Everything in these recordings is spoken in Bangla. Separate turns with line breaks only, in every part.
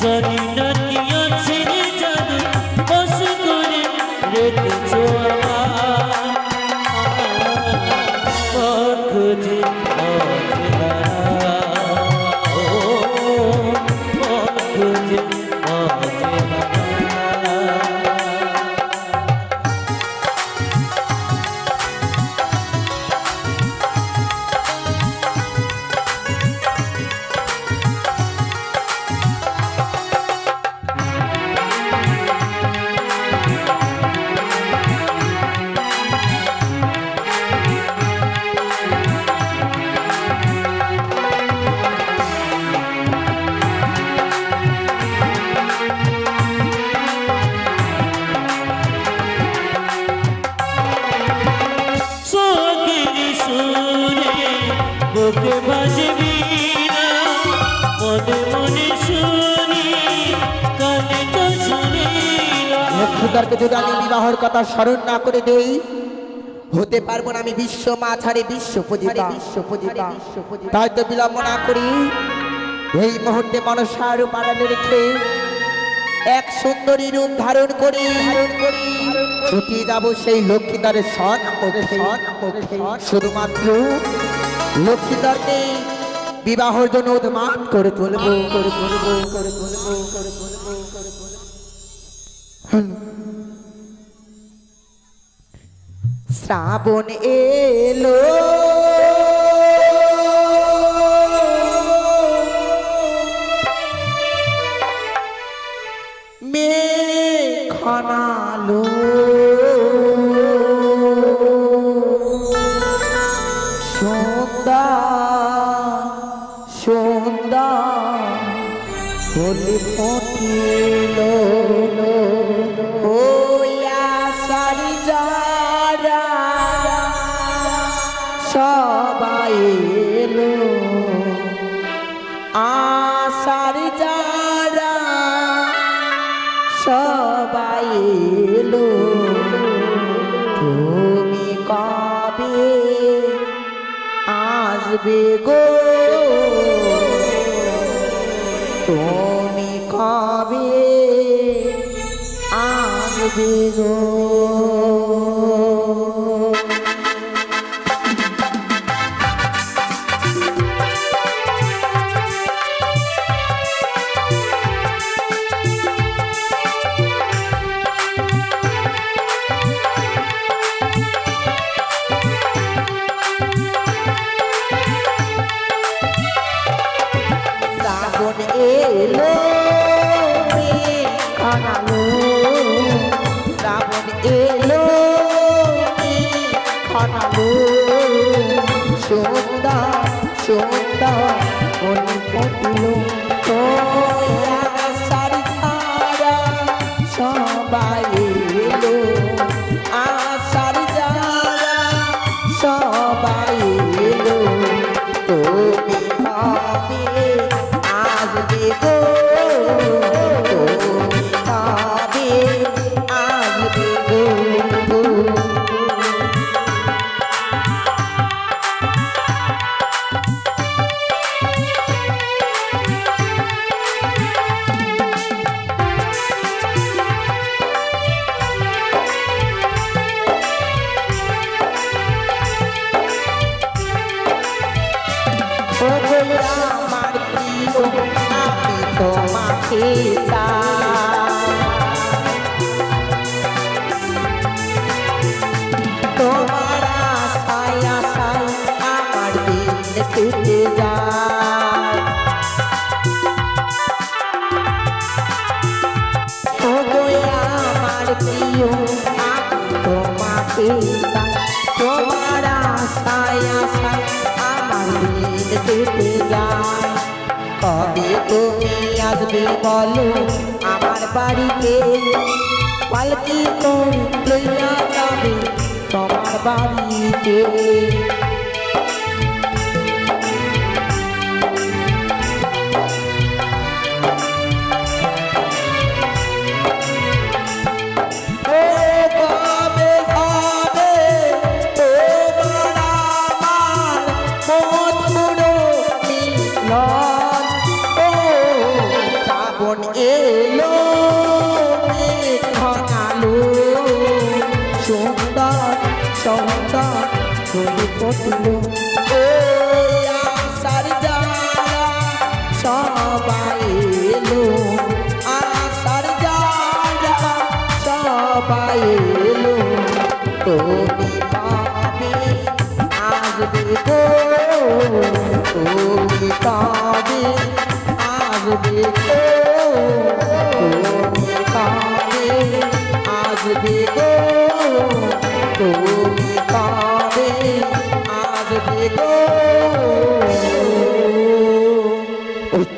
जरी
লক্ষ্মীদারকে যদি আমি বিবাহর কথা স্মরণ না করে দেই হতে পারব না আমি বিশ্ব মাছারে বিশ্ব পূজিতা। তাই তো বিলম্ব না করি এই মুহূর্তে মনসার পাড়ালে রেখে এক সুন্দরী রূপ ধারণ করি। ছুটি যাব সেই লক্ষ্মীদারের সন শুধুমাত্র লক্ষ্মীদারকে বিবাহর জন্য উদ্মাত করে তুলবো। করে তুলবো করে তুলবো করে তুলবো করে তুলবো। শ্রাবণ এলো। আশার যারা সবাই এলো তুমি কবে আসবে গো? তুমি কবে আসবে গো? এলো চাই তোমার আশায় আশায় আমার দিন কেটে যায়। আমার প্রিয়, আমি তোমাকে তোমার আশায় আশায় আমার দিন কেটে যায়। কবে তুমি আসবে বলো? আমার বাড়িতে পালকি করে লইয়া যাবে তোমার বাড়িতে। শ্রাবণ এলো খঙালো সুন্দর সুন্দর ফুলি পটলো আশার যারা সবাই এলো। আশার যারা সবাই এলো। তুমি পাবে, আজ দেব তুমি পাবে, আজ দেব আসবে গো, তুমি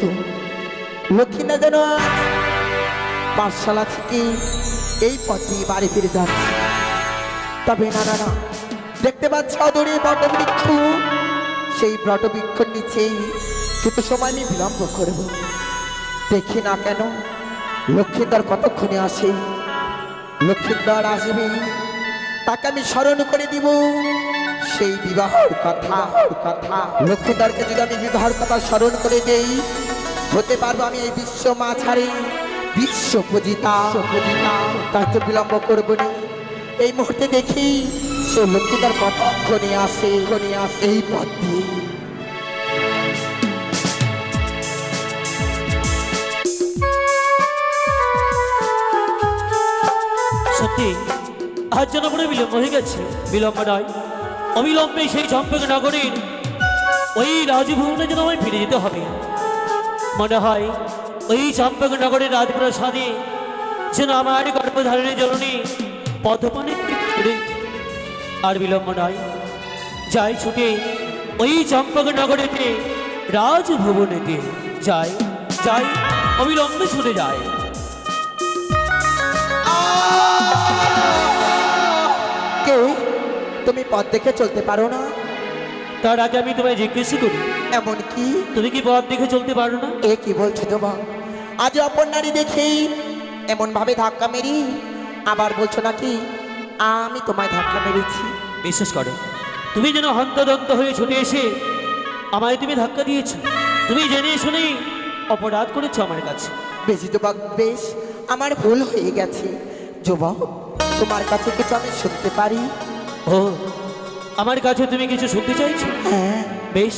তো লক্ষ্মীনা যেন পাঠশালা থেকে এই পথে বাড়ি ফিরে যাচ্ছে। তবে না না না, দেখতে পাচ্ছ অদূরে বটবৃক্ষ সেই বটবৃক্ষর নিচেই কিছু সময় আমি বিলম্ব করব। দেখি না কেন লক্ষ্মীন্দর কতক্ষণে আসে? লক্ষ্মীন্দর আসবে। তাকে আমি স্মরণ করে দিব। সেই বিবাহর কথা কথা লক্ষ্মীন্দরকে যদি আমি বিবাহর কথা স্মরণ করে দেই, হতে পারব আমি এই বিশ্ব মাছারে বিশ্ব পূজিতা পূজিতা তার তো বিলম্ব করব না। এই মুহূর্তে দেখি সে লক্ষ্মীদার কতক্ষণে আসে ক্ষণে আসে, এই পথ দিয়ে।
আজ যেন মনে বিলম্ব হয়ে গেছে। বিলম্ব নয়, অবিলম্বে সেই চম্পক নগরীর ওই রাজভবনে যেন আমায় ফিরে যেতে হবে। মনে হয় ওই চম্পক নগরের রাজপ্রাসাদে যেন আমার গর্ভধারণের জননী পথপানে আর বিলম্ব নয়, যাই ছুটে ওই চম্পক নগরেতে রাজভবনেতে যাই যাই, অবিলম্বে ছুটে যায়
কে তুমি পথ দেখে চলতে পারো না।
তার আগে আমি তোমায় জিজ্ঞেস করি
এমন কি?
তুমি কি পথ দেখে চলতে পারো না?
এ কি বলছো তোমা? আজ অপর নারী দেখেই এমন ভাবে ধাক্কা মেরি আবার বলছো নাকি আমি তোমায় ধাক্কা মেরেছি।
বিশ্বাস করো তুমি যেন হন্তদন্ত হয়ে ছুটে এসে আমায় তুমি ধাক্কা দিয়েছ। তুমি জেনে শুনেই অপরাধ করেছ আমার কাছে।
বেশি যুবক বেশ আমার ভুল হয়ে গেছে। যুবক তোমার কাছে কিছু আমি শুনতে পারি?
ও আমার কাছে তুমি কিছু শুনতে চাইছো?
হ্যাঁ।
বেশ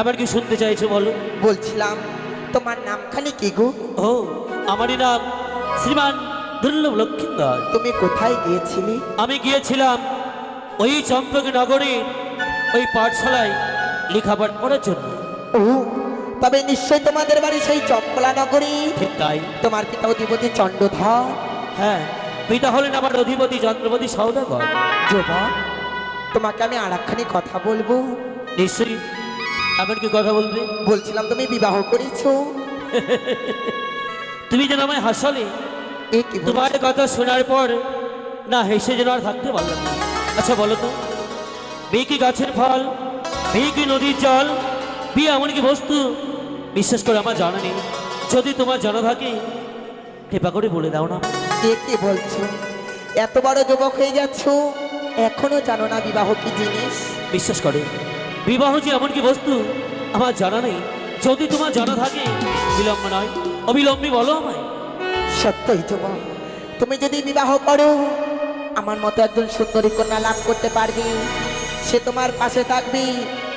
আবার কি শুনতে চাইছো বলো?
বলছিলাম তোমার নামখানি কি গো?
ও আমারই নাম শ্রীমান দুর্লভ লক্ষিন্দর
তুমি কোথায় গিয়েছিলে?
আমি গিয়েছিলাম ওই চম্পক নগরে ওই পাঠশালায় লেখাপড় করার জন্য।
ও তবে নিশ্চয় তোমাদের বাড়ি সেই চম্পলা নগরী
ঠিক তাই।
তোমার পিতা অধিপতি চন্দ্রধর
হ্যাঁ। পিতা হলেন আমার অধিপতি চন্দ্রপতি সৌদাগর।
যুবক তোমাকে আমি আর একখানি কথা বলব।
নিশ্চয়ই। এমন কি কথা বলবে?
বলছিলাম তুমি বিবাহ করেছ।
তুমি যেন আমায় হাসালে? তোমার কথা শোনার পর না হেসে যেন আর থাকতে পারলাম না। আচ্ছা বলো তো বিয়ে কি গাছের ফল বিয়ে কি নদীর জল বিয়ে এমন কি বস্তু? বিশ্বাস করে আমার জানা নেই। যদি তোমার জানা থাকে কৃপা করে বলে দাও না।
কি বলছো? এত বড় যুবক হয়ে যাচ্ছ এখনও জানো না বিবাহ কি জিনিস?
বিশ্বাস করে বিবাহ যে এমন কি বস্তু আমার জানা নেই। যদি তোমার জানা থাকে বিলম্ব নয় অবিলম্বে বলো আমায়।
সত্যই যুবক তুমি যদি বিবাহ করো আমার মতো একজন সুন্দরী কন্যা লাভ করতে পারবে। সে তোমার পাশে থাকবে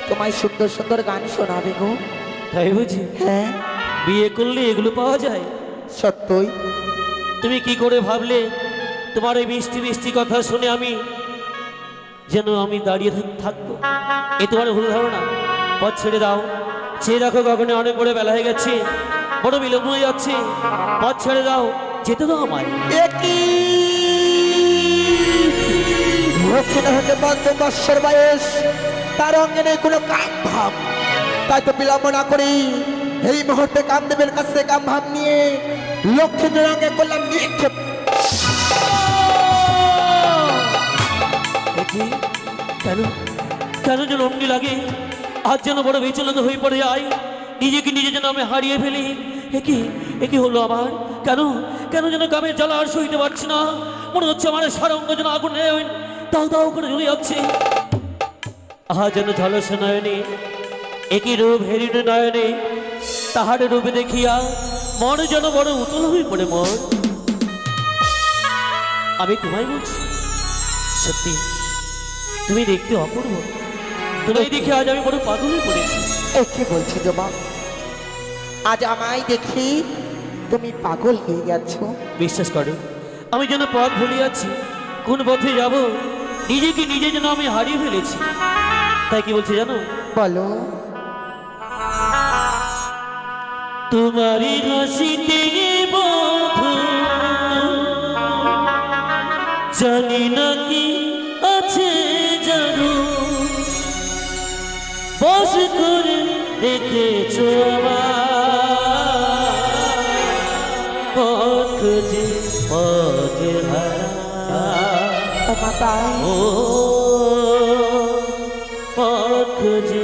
তোমায় সুন্দর সুন্দর গান শোনাবে গো।
তাই বুঝি?
হ্যাঁ।
বিয়ে করলে এগুলো পাওয়া যায়?
সত্যই।
তুমি কি করে ভাবলে? তোমার এই মিষ্টি মিষ্টি কথা শুনে আমি যেন আমি দাঁড়িয়ে থাকব। এ তোমার ভুল ধারণা। পথ ছেড়ে দাও। ছেড়ে দেখো কখনো অনেক বড় বেলা হয়ে গেছে। বড় বিলম্ব হয়ে যাচ্ছে। পথ ছেড়ে দাও। যেতে দাও আমায়।
হতে বয়স। তার অঙ্গে নেই কোনো কাম ভাব। তাই তো বিলম্ব না করি। এই মুহূর্তে কামদেবের কাছ থেকে কাম ভাব নিয়ে লক্ষ্মীর রঙে করলাম নিক্ষেপ।
কেন? কেন যেন অমনি লাগে? আজ যেন বড় বিচলিত হয়ে পড়ে যায় নিজেকে নিজে যেন আমি হারিয়ে ফেলি। একই একই হলো আমার? কেন? কেন যেন কামের জ্বালা আর সইতে পারছি না? মনে হচ্ছে আমার সারা অঙ্গ যেন আগুন দাও দাও করে জ্বলে যাচ্ছে। আহা যেন ঝলস নয়নে। একই রূপ হেরিণ নয়নে? তাহার রূপে দেখিয়া মন যেন বড় উতল হয়ে পড়ে মন। আমি তোমায় বলছি সত্যি তুমি দেখতে অপূর্ব। তোমায় দেখে আজ আমি বড় পাগল হয়ে পড়েছি।
এ কি বলছি তোমা আজ আমায় দেখি তুমি পাগল হয়ে গেছো।
বিশ্বাস করো আমি যেন পথ ভুলে যাচ্ছি কোন পথে যাব নিজেকে নিজে যেন আমি হারিয়ে ফেলেছি। তাই কি বলছি জানো?
বলো।
তোমারই হাসিতে জানি না কি আছে জানো। বস করে আমার পথ যে পথ হারা। ও পথ যে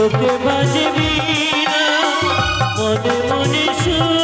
বুকে বাজবি না মনে মনে শুনি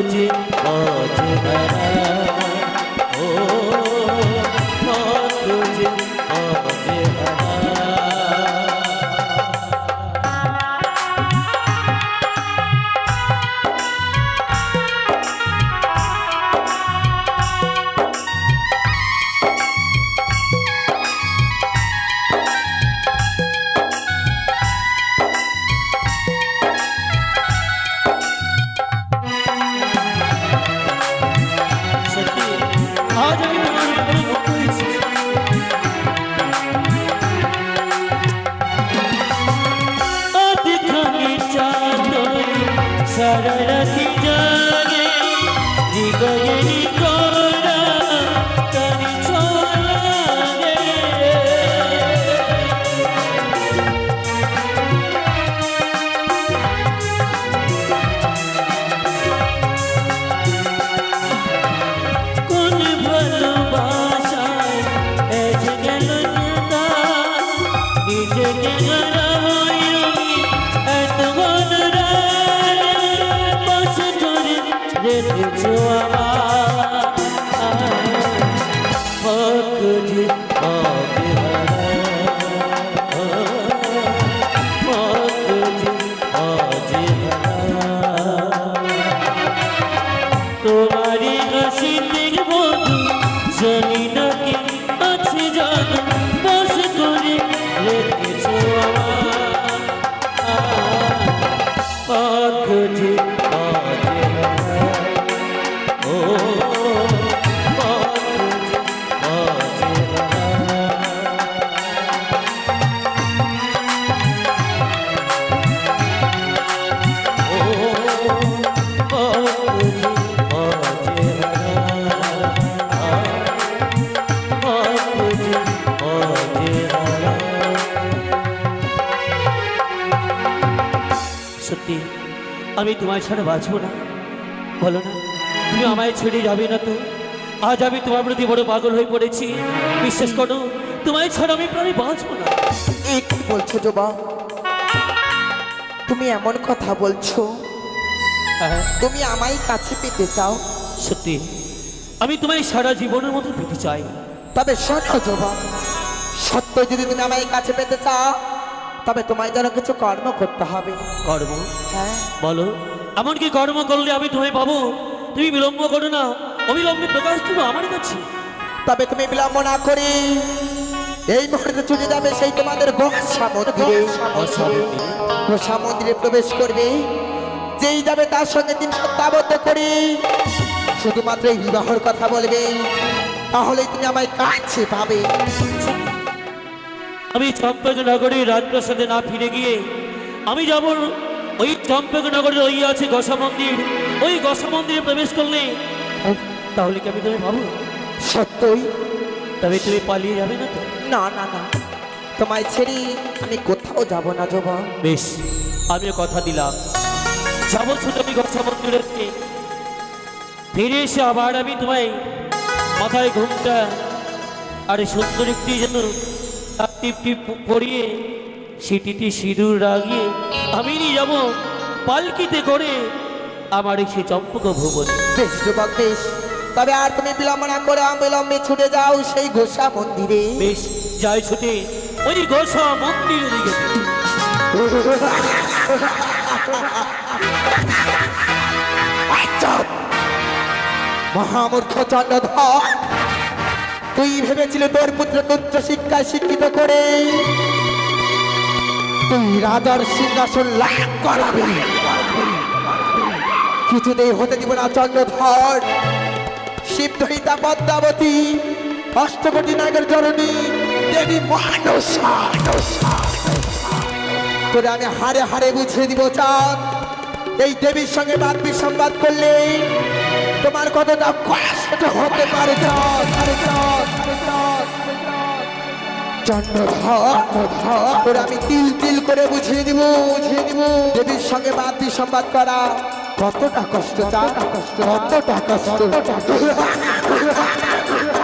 পথ যে আমি তোমায় ছাড়া বাঁচবো না। বলো না তুমি আমায় ছেড়ে যাবে না তো? আজ আমি তোমার প্রতি বড় পাগল হয়ে পড়েছি। বিশ্বাস করো তোমায় ছাড়া আমি প্রাণী বাঁচবো না।
এ কি বলছো জবা? তুমি এমন কথা বলছো।
হ্যাঁ।
তুমি আমায় কাছে পেতে চাও।
সত্যি আমি তোমায় সারা জীবনের মতো পেতে চাই।
তবে শোনো জবা সত্য যদি তুমি আমায় কাছে পেতে চাও তবে তোমায় যেন কিছু কর্ম করতে হবে।
কর্ম?
হ্যাঁ।
বলো এমন কি কর্ম করলে আমি তোমায় পাবো? তুমি বিলম্ব করো না। অবিলম্বে প্রকাশ করো আমার কাছে।
তবে তুমি বিলম্ব না করে এই মুহূর্তে চলে যাবে সেই তোমাদের গোসা মন্দিরে গোসা মন্দিরে প্রবেশ করবে। যেই যাবে তার সঙ্গে দিন সত্যাবদ্ধ করে। শুধুমাত্র এই বিবাহর কথা বলবে। তাহলেই তুমি আমায় কাছে পাবে।
আমি চম্পক নগরীর রাজপ্রাসাদে না ফিরে গিয়ে আমি যাব ওই চম্পক নগরে ওই আছে গসা মন্দির। ওই গসা মন্দিরে প্রবেশ করলে তাহলে কি আমি তুমি ভাবো?
সত্যই?
তবে তুমি পালিয়ে যাবে না তো?
না না না। তোমায় ছেড়ে আমি কোথাও যাব না জবা।
বেশ আমিও কথা দিলাম। যাব ছোট আমি গসা মন্দিরে ফিরে এসে আবার আমি তোমায় মাথায় ঘুমটা আর সুন্দর একটি যেন টিপটি পরিয়ে সিটিতে সিঁদুর লাগিয়ে আমি নিয়ে যাব পালকিতে করে আমার সে চম্পক ভুবন।
বেশ যুবক বেশ। তবে আর তুমি বিলম্ব না করে অবিলম্বে ছুটে যাও সেই ঘোষা মন্দিরে।
বেশ যাই ছুটে। ওই গোসা মন্দির দিকে।
মহামূর্খ চন্দ্রধর তুই ভেবেছিলে তোর পুত্রকে উচ্চ শিক্ষায় শিক্ষিত করে তুই রাজার সিংহাসন লাভ করাবি। কিছুতেই হতে দিব না চন্দ্রধর। শিবধরিতা পদ্মাবতী অষ্টকোটি নাগের জননী, দেবী মহানসা। তোরে আমি হারে হারে বুঝিয়ে দিব চাঁদ। এই দেবীর সঙ্গে বাদ বিসংবাদ করলে তোমার কতটা কষ্ট হতে পারে তোরে আমি তিল তিল করে বুঝিয়ে দিব বুঝিয়ে দিব। দেবীর সঙ্গে বাদ সম্বাদ করা কতটা কষ্ট চাঁদ কতটা কষ্ট।